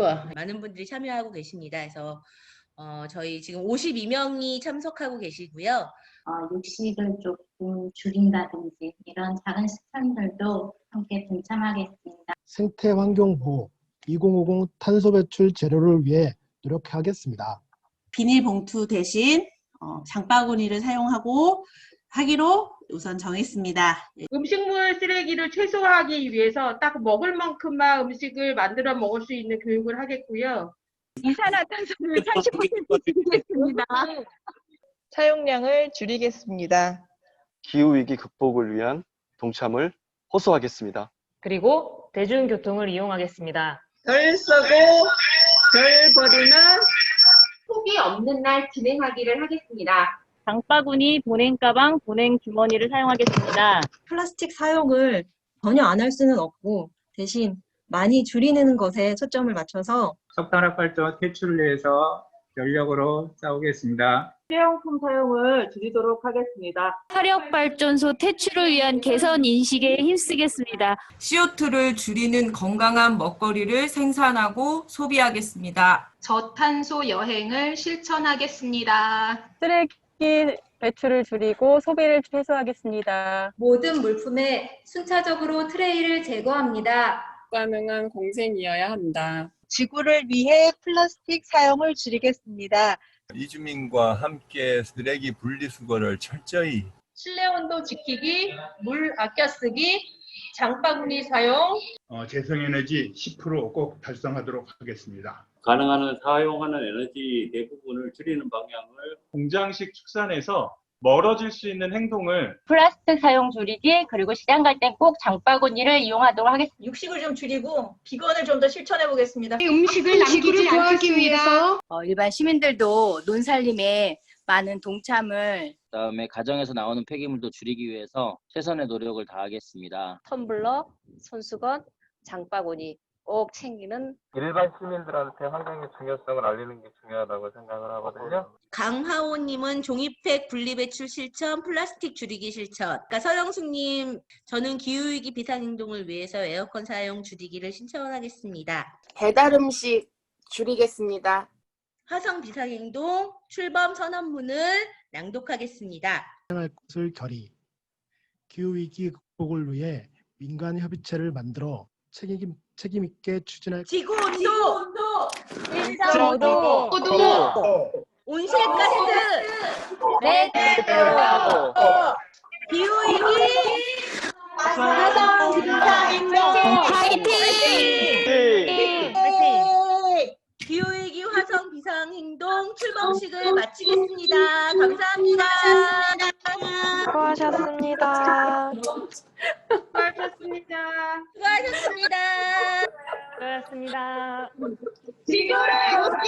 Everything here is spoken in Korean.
좋아. 많은 분들이 참여하고 계십니다. 그래서 어, 저희 지금 52명이 참석하고 계시고요. 어, 육식을 조금 줄인다든지 이런 작은 실천들도 함께 동참하겠습니다. 생태 환경 보호 2050 탄소 배출 제로를 위해 노력하겠습니다. 비닐봉투 대신 어, 장바구니를 사용하고 하기로 우선 정했습니다. 음식물 쓰레기를 최소화하기 위해서 딱 먹을 만큼만 음식을 만들어 먹을 수 있는 교육을 하겠고요. 이산화탄소를 30% 줄이겠습니다. 사용량을 줄이겠습니다. 기후위기 극복을 위한 동참을 호소하겠습니다. 그리고 대중교통을 이용하겠습니다. 덜 쓰고 덜 버리는 속이 없는 날 진행하기를 하겠습니다. 장바구니, 보냉 가방, 보냉 주머니를 사용하겠습니다. 플라스틱 사용을 전혀 안 할 수는 없고 대신 많이 줄이는 것에 초점을 맞춰서 석탄화 발전 퇴출을 위해서 전력으로 싸우겠습니다. 일회용품 사용을 줄이도록 하겠습니다. 화력발전소 퇴출을 위한 개선 인식에 힘쓰겠습니다. CO2를 줄이는 건강한 먹거리를 생산하고 소비하겠습니다. 저탄소 여행을 실천하겠습니다. 쓰레기 배출을 줄이고 소비를 최소화하겠습니다. 모든 물품에 순차적으로 트레이를 제거합니다. 가능한 공생이어야 한다. 지구를 위해 플라스틱 사용을 줄이겠습니다. 이주민과 함께 쓰레기 분리수거를 철저히 실내 온도 지키기, 물 아껴 쓰기, 장바구니 사용, 어, 재생에너지 10%꼭 달성하도록 하겠습니다. 가능한 한 사용하는 에너지 대부분을 줄이는 방향을 공장식 축산에서 멀어질 수 있는 행동을 플라스틱 사용 줄이기, 그리고 시장 갈 땐 꼭 장바구니를 이용하도록 하겠습니다. 육식을 좀 줄이고 비건을 좀 더 실천해 보겠습니다. 음식을 남기지 않기 위해서 어, 일반 시민들도 논살림에 많은 동참을 그다음에 가정에서 나오는 폐기물도 줄이기 위해서 최선의 노력을 다하겠습니다. 텀블러, 손수건, 장바구니 꼭 챙기는 일반 시민들한테 환경의 중요성을 알리는 게 중요하다고 생각을 하거든요. 강하오님은 종이팩 분리배출 실천, 플라스틱 줄이기 실천. 그러니까 서영숙님, 저는 기후위기 비상행동을 위해서 에어컨 사용 줄이기를 신청하겠습니다. 배달 음식 줄이겠습니다. 화성 비상행동 출범 선언문을 낭독하겠습니다. 할 것을 결의. 기후위기 극복을 위해 민간 협의체를 만들어 책임, 책임 있게 추진할 지구 온도, 저도 온실가스, 네, 기후위기 화성 비상행동 파이팅! 기후위기 화성 출범식을 마치겠습니다. 감사합니다. 수고하셨습니다. 수고하셨습니다. 수고하셨습니다. 수고하셨습니다. 해주세요.